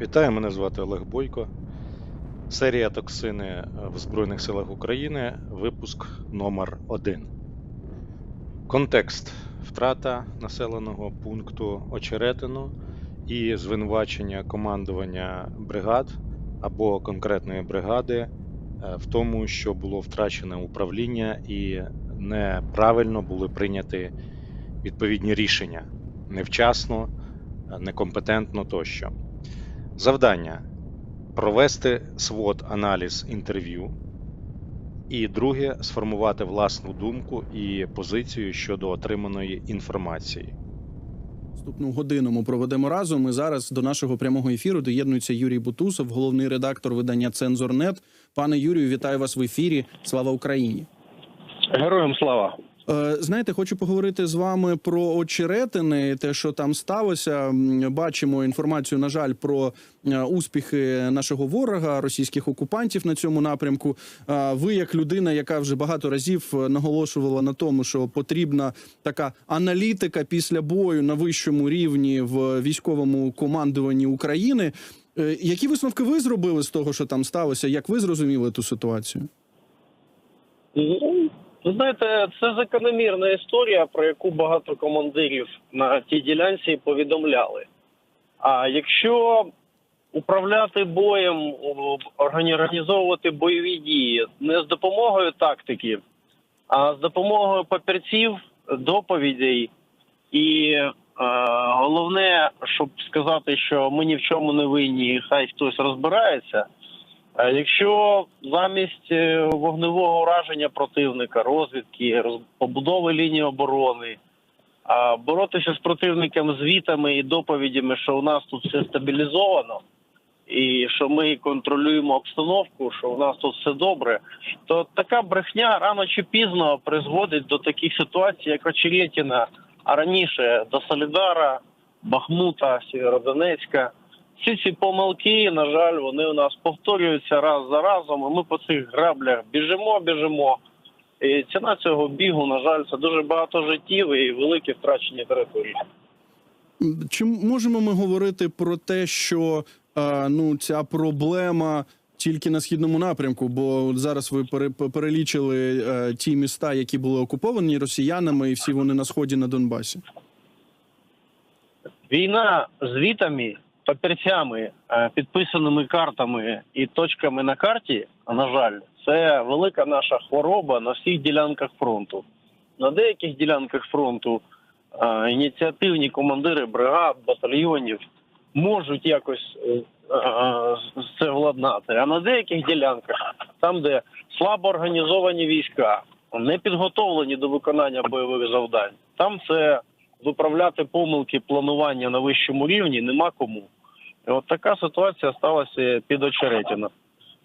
Вітаю, мене звати Олег Бойко. Серія токсини в Збройних силах України, випуск номер 1 Контекст втрата населеного пункту Очеретино і звинувачення командування бригад або конкретної бригади е, в тому, що було втрачене управління і неправильно були прийняті відповідні рішення невчасно, е, некомпетентно тощо. Завдання провести свод аналіз інтерв'ю. І друге сформувати власну думку і позицію щодо отриманої інформації. Наступну годину ми проведемо разом. І зараз до нашого прямого ефіру доєднується Юрій Бутусов, головний редактор видання Цензорнет. Пане Юрію, вітаю вас в ефірі. Слава Україні! Героям слава. Е, Знаєте, хочу поговорити з вами про очеретини, те, що там сталося. Бачимо інформацію, на жаль, про е, успіхи нашого ворога, російських окупантів на цьому напрямку. А Ви, як людина, яка вже багато разів е, наголошувала на тому, що потрібна така аналітика після бою на вищому рівні в військовому командуванні України. Е, Які висновки ви зробили з того, що там сталося? Як ви зрозуміли ту ситуацію? Ви знаєте, це закономірна історія, про яку багато командирів на тій ділянці повідомляли. А якщо управляти боєм, організовувати бойові дії не з допомогою тактиків, а з допомогою папірців, доповідей і е, головне, щоб сказати, що ми ні в чому не винні, хай хтось розбирається. Е, Якщо замість е, вогневого ураження противника, розвідки, роз- побудови лінії оборони, боротися з противником звітами і доповідями, що у нас тут все стабілізовано, і що ми контролюємо обстановку, що у нас тут все добре, то така брехня рано чи пізно призводить до таких ситуацій, як Очеретіна, а раніше до Солідара, Бахмута, Сєвєродонецька. Всі ці помилки, на жаль, вони у нас повторюються раз за разом. І ми по цих граблях біжимо, біжимо. І ціна цього бігу, на жаль, це дуже багато життів і великі втрачені території. Чи можемо ми говорити про те, що е, ну ця проблема тільки на східному напрямку? Бо зараз ви пере, перелічили е, ті міста, які були окуповані росіянами, і всі вони на сході на Донбасі. Війна з вітами, папірцями, е, підписаними картами і точками на карті, на жаль, це велика наша хвороба на всіх ділянках фронту. На деяких ділянках фронту е, ініціативні командири бригад, батальйонів можуть якось е, це владнати. А на деяких ділянках, там, де слабо організовані війська, не підготовлені до виконання бойових завдань, там це виправляти помилки планування на вищому рівні нема кому. От така ситуація сталася під Очеретино.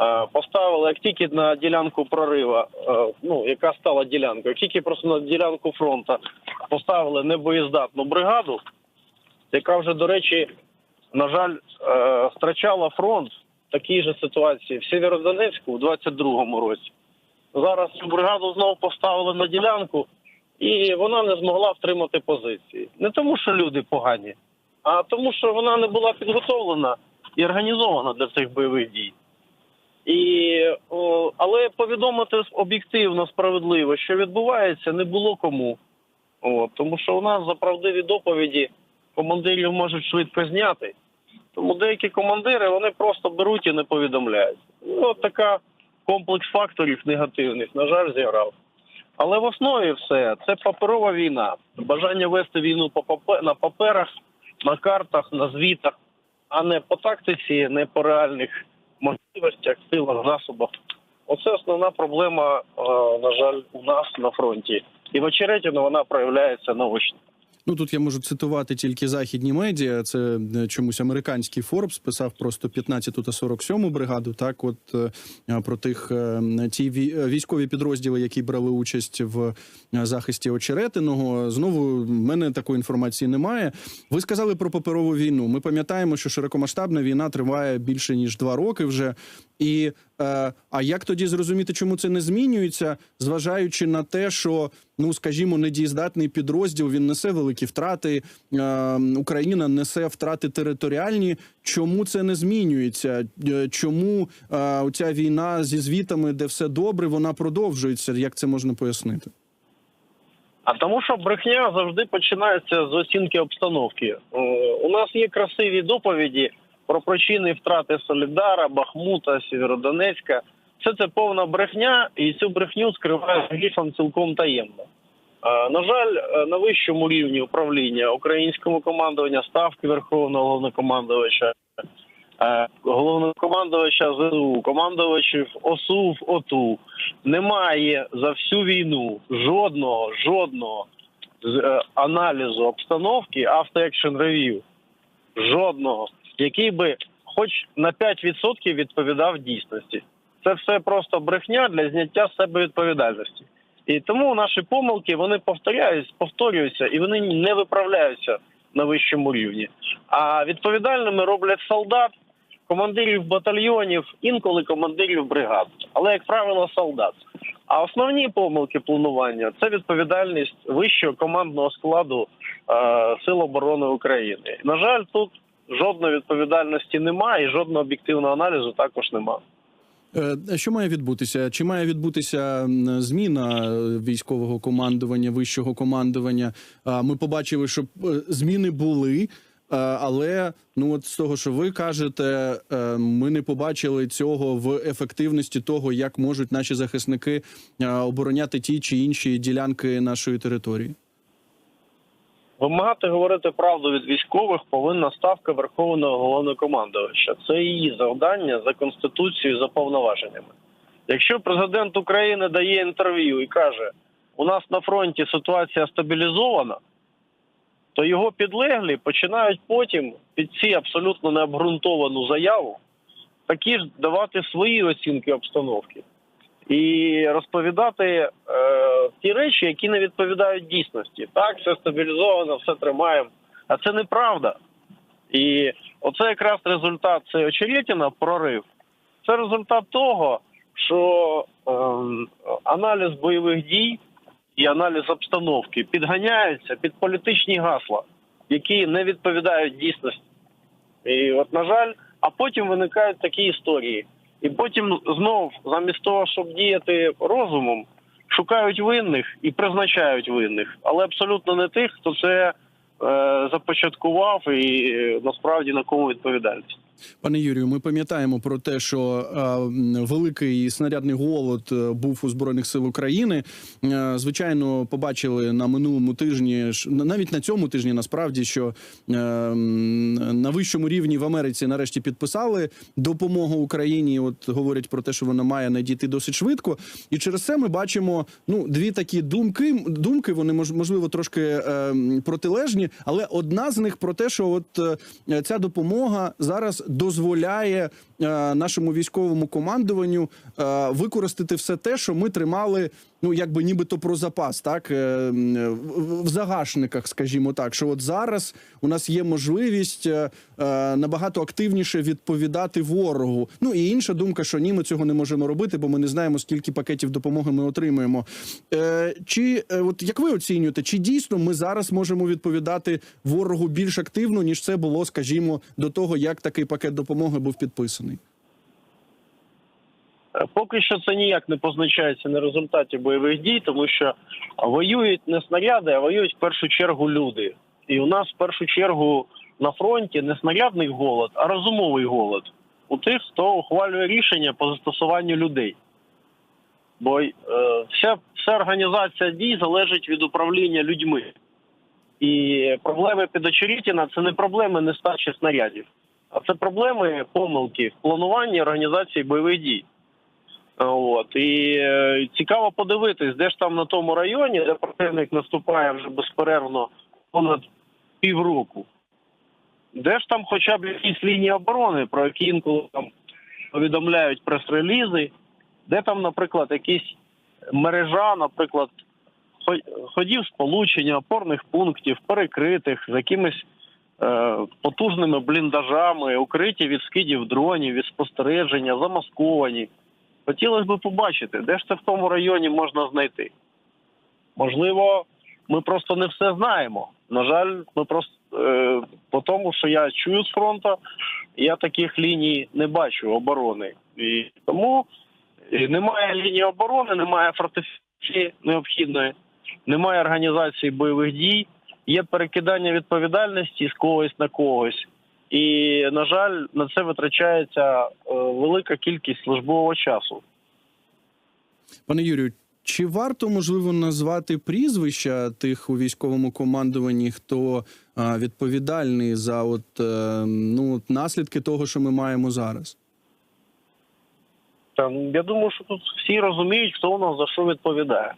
Е, Поставили як тільки на ділянку прорива, е, ну яка стала ділянкою, як тільки просто на ділянку фронту поставили небоєздатну бригаду, яка вже, до речі, на жаль, е, втрачала фронт в такій же ситуації в Сєвєродонецьку у 22-му році. Зараз цю бригаду знову поставили на ділянку, і вона не змогла втримати позиції. Не тому, що люди погані, а тому, що вона не була підготовлена і організована для цих бойових дій. І, о, але повідомити об'єктивно, справедливо, що відбувається, не було кому. О, тому що у нас за правдиві доповіді командирів можуть швидко зняти. Тому деякі командири вони просто беруть і не повідомляють. Ну, от така комплекс факторів негативних, на жаль, зіграв. Але в основі все це паперова війна, бажання вести війну на паперах, на картах, на звітах, а не по тактиці, не по реальних можливостях, силах, засобах. Оце основна проблема, е, на жаль, у нас на фронті. І в Очеретіно вона проявляється наочно. Ну тут я можу цитувати тільки західні медіа. Це е, чомусь американський Форбс писав про 115 та 47 бригаду. Так, от е, про тих е, ті вій- військові підрозділи, які брали участь в захисті очеретиного. Знову в мене такої інформації немає. Ви сказали про паперову війну. Ми пам'ятаємо, що широкомасштабна війна триває більше ніж два роки вже. І А як тоді зрозуміти, чому це не змінюється, зважаючи на те, що ну скажімо, недієздатний підрозділ він несе великі втрати. е, Україна несе втрати територіальні. Чому це не змінюється? Е, Чому е, ця війна зі звітами, де все добре, вона продовжується? Як це можна пояснити? А тому, що брехня завжди починається з оцінки обстановки. Е, У нас є красиві доповіді про причини втрати Солідара, Бахмута, Сєвєродонецька. Все це повна брехня, і цю брехню скриває грифом цілком таємно. Е, На жаль, е, на вищому рівні управління українському командування, ставки Верховного головнокомандувача, е, головнокомандувача ЗСУ, командувачів ОСУ в ОТУ немає за всю війну жодного жодного аналізу обстановки автоекшн ревів. Жодного, який би хоч на 5% відповідав дійсності. Це все просто брехня для зняття з себе відповідальності. І тому наші помилки вони повторяються, повторюються і вони не виправляються на вищому рівні. А відповідальними роблять солдат, командирів батальйонів, інколи командирів бригад, але як правило, солдат. А основні помилки планування це відповідальність вищого командного складу е, Сил оборони України. На жаль, тут жодної відповідальності немає і жодного об'єктивного аналізу також немає. Е, Що має відбутися? Чи має відбутися зміна військового командування, вищого командування? Ми побачили, що е, зміни були, е, але ну от з того, що ви кажете, ми не побачили цього в ефективності того, як можуть наші захисники обороняти ті чи інші ділянки нашої території. Вимагати говорити правду від військових повинна ставка Верховного головнокомандувача. Це її завдання за конституцією за повноваженнями. Якщо президент України дає інтерв'ю і каже, у нас на фронті ситуація стабілізована, то його підлеглі починають потім під ці абсолютно необґрунтовану заяву такі ж давати свої оцінки обстановки і розповідати ті речі, які не відповідають дійсності. Так, все стабілізовано, все тримаємо. А це неправда. І оце якраз результат це Очеретіна прорив. Це результат того, що ем, аналіз бойових дій і аналіз обстановки підганяються під політичні гасла, які не відповідають дійсності. І от, на жаль, а потім виникають такі історії. І потім знов, замість того, щоб діяти розумом, шукають винних і призначають винних, але абсолютно не тих, хто це е, започаткував і е, насправді на кому відповідальність. Пане Юрію, ми пам'ятаємо про те, що великий снарядний голод е, був у збройних сил України. Е, звичайно, побачили на минулому тижні, навіть на цьому тижні, насправді, що е, на вищому рівні в Америці нарешті підписали допомогу Україні. От говорять про те, що вона має надійти досить швидко. І через це ми бачимо ну дві такі думки. Думки вони мож- можливо трошки протилежні, але одна з них про те, що от ця допомога зараз дозволяє е, нашому військовому командуванню е, використати все те, що ми тримали, ну якби нібито про запас, так е, в, в загашниках, скажімо так, що от зараз у нас є можливість е, е, набагато активніше відповідати ворогу. Ну і інша думка, що ні, ми цього не можемо робити, бо ми не знаємо, скільки пакетів допомоги ми отримуємо. Е, чи е, от як ви оцінюєте, чи дійсно ми зараз можемо відповідати ворогу більш активно, ніж це було, скажімо, до того, як такий пакет допомоги був підписаний? Е, Поки що це ніяк не позначається на результаті бойових дій, тому що воюють не снаряди, а воюють в першу чергу люди. І у нас в першу чергу на фронті не снарядний голод, а розумовий голод у тих, хто ухвалює рішення по застосуванню людей. Бо е, вся, вся організація дій залежить від управління людьми. І проблеми під Очерітіна – це не проблеми нестачі снарядів, а це проблеми помилки в плануванні організації бойових дій. От і е, цікаво подивитись, де ж там на тому районі, де противник наступає вже безперервно понад півроку. Де ж там хоча б якісь лінії оборони, про які інколи там повідомляють прес-релізи, де там, наприклад, якісь мережа, наприклад, ходів сполучення, опорних пунктів, перекритих з якимись е, потужними бліндажами, укриті від скидів дронів, від спостереження, замасковані. Хотілося б побачити, де ж це в тому районі можна знайти. Можливо, ми просто не все знаємо. На жаль, ми просто е, по тому, що я чую з фронту, я таких ліній не бачу оборони. І тому немає лінії оборони, немає фортифікації необхідної, немає організації бойових дій, є перекидання відповідальності з когось на когось. І, на жаль, на це витрачається е, велика кількість службового часу. Пане Юрію, чи варто можливо назвати прізвища тих у військовому командуванні, хто відповідальний за от, е, ну, наслідки того, що ми маємо зараз? Я думаю, що тут всі розуміють, хто у нас за що відповідає.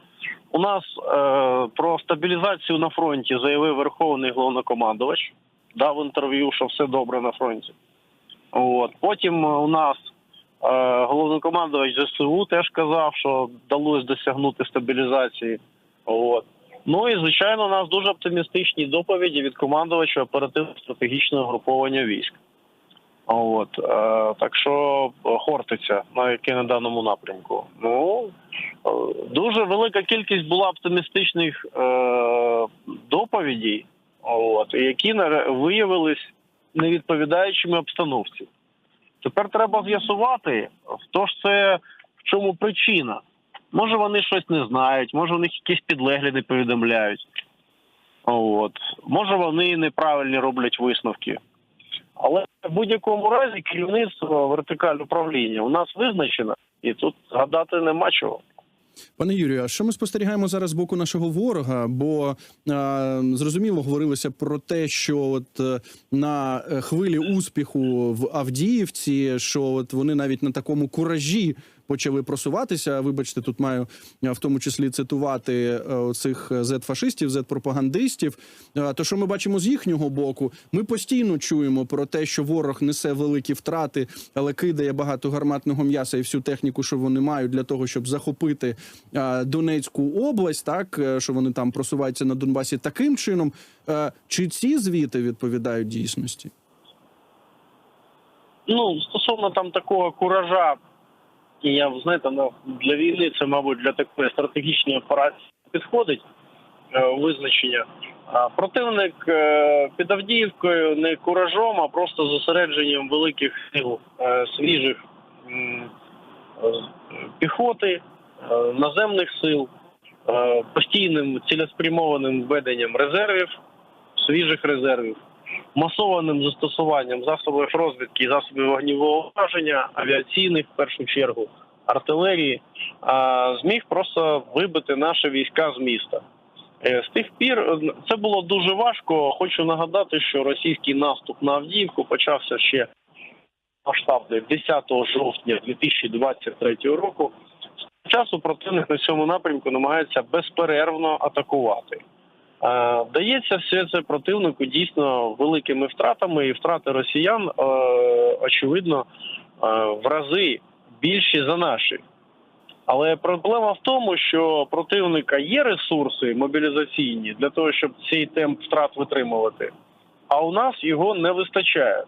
У нас е, про стабілізацію на фронті заявив Верховний головнокомандувач, дав інтерв'ю, що все добре на фронті. От. Потім е, у нас е, головнокомандувач ЗСУ теж казав, що вдалося досягнути стабілізації. От. Ну і звичайно, у нас дуже оптимістичні доповіді від командувача оперативно-стратегічного груповання військ. От, е, так що е, Хортиця, на який на даному напрямку. Ну е, дуже велика кількість була оптимістичних е, доповідей, от, які виявились невідповідаючими обстановці. Тепер треба з'ясувати, хто ж це, в чому причина. Може, вони щось не знають, може, у них якісь підлеглі не повідомляють. От. Може, вони неправильні роблять висновки. Але в будь-якому разі керівництво вертикаль управління у нас визначено, і тут гадати нема чого. Пане Юрію, а що ми спостерігаємо зараз з боку нашого ворога? Бо а, зрозуміло говорилося про те, що от е, на е, хвилі успіху в Авдіївці, що от вони навіть на такому куражі почали просуватися. Вибачте, тут маю в тому числі цитувати е, цих зет-фашистів, зет-пропагандистів. То, що ми бачимо з їхнього боку, ми постійно чуємо про те, що ворог несе великі втрати, але кидає багато гарматного м'яса і всю техніку, що вони мають для того, щоб захопити Донецьку область, так е, що вони там просуваються на Донбасі таким чином. Е, Чи ці звіти відповідають дійсності? Ну, стосовно там такого куража, я знаєте, ну, для війни це, мабуть, для такої стратегічної операції підходить е, визначення. А противник е, під Авдіївкою не куражом, а просто зосередженням великих сил е, свіжих піхоти, е, наземних сил, е, постійним цілеспрямованим введенням резервів, свіжих резервів масованим застосуванням засобів розвідки і засобів вогневого враження, авіаційних в першу чергу, артилерії, зміг просто вибити наші війська з міста. Е, З тих пір е, це було дуже важко. Хочу нагадати, що російський наступ на Авдіївку почався ще масштабний 10 жовтня 2023 року. З часу противник на цьому напрямку намагається безперервно атакувати. Е, Вдається все це противнику дійсно великими втратами, і втрати росіян, е, очевидно, е, в рази більші за наші. Але проблема в тому, що противника є ресурси мобілізаційні для того, щоб цей темп втрат витримувати, а у нас його не вистачає.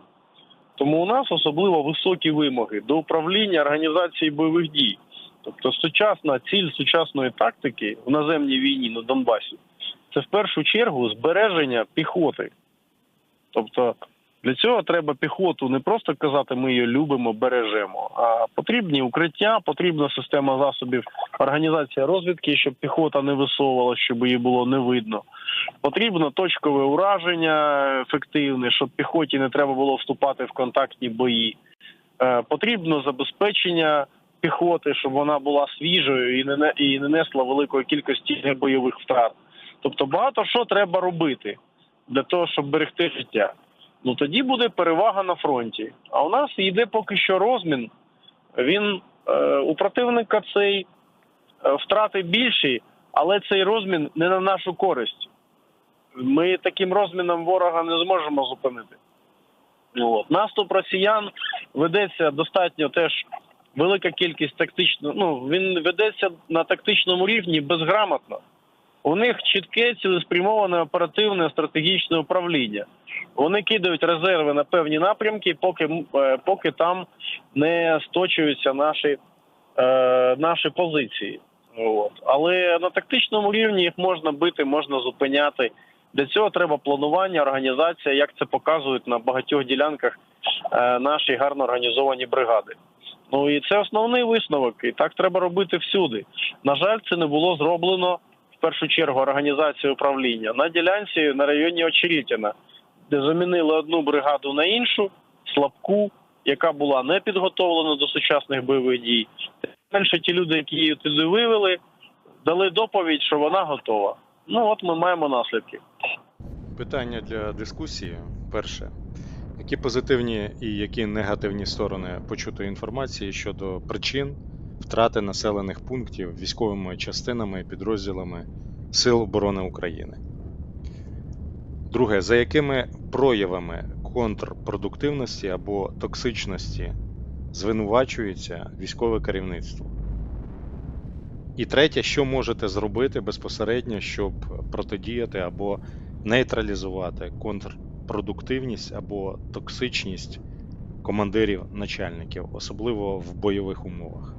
Тому у нас особливо високі вимоги до управління організації бойових дій. Тобто, сучасна ціль сучасної тактики в наземній війні на Донбасі це в першу чергу збереження піхоти. Тобто для цього треба піхоту не просто казати, ми її любимо, бережемо, а потрібні укриття, потрібна система засобів організація розвідки, щоб піхота не висовувала, щоб її було не видно. Потрібно точкове ураження ефективне, щоб піхоті не треба було вступати в контактні бої. Е, Потрібно забезпечення піхоти, щоб вона була свіжою і не несла великої кількості небойових втрат. Тобто багато що треба робити для того, щоб берегти життя. Ну тоді буде перевага на фронті. А у нас йде поки що розмін. Він е, у противника цей е, втрати більші, але цей розмін не на нашу користь. Ми таким розміном ворога не зможемо зупинити. От. Наступ росіян ведеться достатньо теж велика кількість тактично. Ну він ведеться на тактичному рівні безграмотно. У них чітке цілеспрямоване оперативне стратегічне управління. Вони кидають резерви на певні напрямки, поки, е, поки там не сточуються наші е, наші позиції. От. Але на тактичному рівні їх можна бити, можна зупиняти. Для цього треба планування, організація, як це показують на багатьох ділянках е, наші гарно організовані бригади. Ну і це основний висновок, і так треба робити всюди. На жаль, це не було зроблено першу чергу організацією управління на ділянці на районі Очерітіна, де замінили одну бригаду на іншу, слабку, яка була не підготовлена до сучасних бойових дій. Далі ті люди, які її туди вивели, дали доповідь, що вона готова. Ну от ми маємо наслідки. Питання для дискусії. Перше. Які позитивні і які негативні сторони почутої інформації щодо причин втрати населених пунктів військовими частинами і підрозділами Сил оборони України? Друге, за якими проявами контрпродуктивності або токсичності звинувачується військове керівництво? І третє, що можете зробити безпосередньо, щоб протидіяти або нейтралізувати контрпродуктивність або токсичність командирів начальників, особливо в бойових умовах.